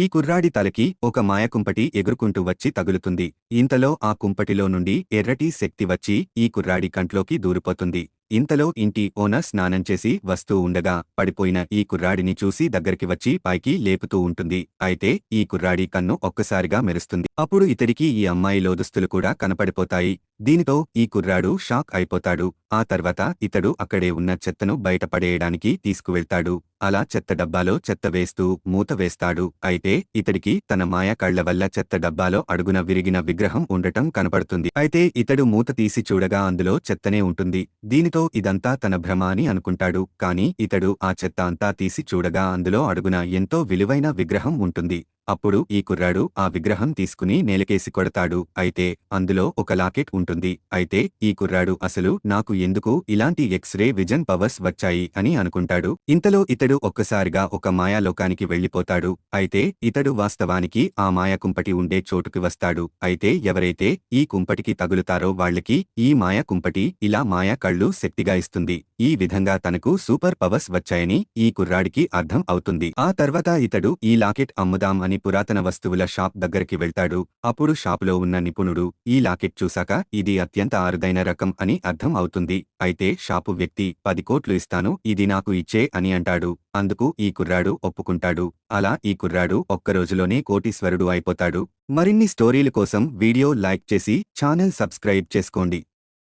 ఈ కుర్రాడి తలకి ఒక మాయకుంపటి ఎగురుకుంటూ వచ్చి తగులుతుంది. ఇంతలో ఆ కుంపటిలో నుండి ఎర్రటి శక్తి వచ్చి ఈ కుర్రాడి కంట్లోకి దూరిపోతుంది. ఇంతలో ఇంటి ఓనర్ స్నానం చేసి వస్తూ ఉండగా పడిపోయిన ఈ కుర్రాడిని చూసి దగ్గరికి వచ్చి పైకి లేపుతూ ఉంటుంది. అయితే ఈ కుర్రాడి కన్ను ఒక్కసారిగా మెరుస్తుంది. అప్పుడు ఇతడికి ఈ అమ్మాయి లోదుస్తులు కూడా కనపడిపోతాయి. దీనితో ఈ కుర్రాడు షాక్ అయిపోతాడు. ఆ తర్వాత ఇతడు అక్కడే ఉన్న చెత్తను బయటపడేయడానికి తీసుకువెళ్తాడు. అలా చెత్త డబ్బాలో చెత్త వేస్తూ మూత వేస్తాడు. అయితే ఇతడికి తన మాయ కళ్ళ వల్ల చెత్త డబ్బాలో అడుగున విరిగిన విగ్రహం ఉండటం కనపడుతుంది. అయితే ఇతడు మూత తీసి చూడగా అందులో చెత్తనే ఉంటుంది. దీనితో ఇదంతా తన భ్రమ అని అనుకుంటాడు. కాని ఇతడు ఆ చెత్త అంతా తీసి చూడగా అందులో అడుగున ఎంతో విలువైన విగ్రహం ఉంటుంది. అప్పుడు ఈ కుర్రాడు ఆ విగ్రహం తీసుకుని నేలకేసి కొడతాడు. అయితే అందులో ఒక లాకెట్ ఉంటుంది. అయితే ఈ కుర్రాడు అసలు నాకు ఎందుకు ఇలాంటి ఎక్స్రే విజన్ పవర్స్ వచ్చాయి అని అనుకుంటాడు. ఇంతలో ఇతడు ఒక్కసారిగా ఒక మాయాలోకానికి వెళ్ళిపోతాడు అయితే ఇతడు వాస్తవానికి ఆ మాయా కుంపటి ఉండే చోటుకి వస్తాడు. అయితే ఎవరైతే ఈ కుంపటికి తగులుతారో వాళ్ళకి ఈ మాయా కుంపటి ఇలా మాయా కళ్ళు శక్తిగా ఇస్తుంది. ఈ విధంగా తనకు సూపర్ పవర్స్ వచ్చాయని ఈ కుర్రాడికి అర్థం అవుతుంది. ఆ తర్వాత ఇతడు ఈ లాకెట్ అమ్ముదాం అని పురాతన వస్తువుల షాప్ దగ్గరికి వెళ్తాడు. అప్పుడు షాపులో ఉన్న నిపుణుడు ఈ లాకెట్ చూశాక ఇది అత్యంత అరుదైన రకం అని అర్థం అవుతుంది. అయితే షాపు వ్యక్తి పది కోట్లు ఇస్తాను ఇది నాకు ఇచ్చే అని అంటాడు. అందుకు ఈ కుర్రాడు ఒప్పుకుంటాడు. అలా ఈ కుర్రాడు ఒక్క రోజులోనే కోటీశ్వరుడు అయిపోతాడు. మరిన్ని స్టోరీల కోసం వీడియో లైక్ చేసి ఛానల్ సబ్స్క్రైబ్ చేసుకోండి.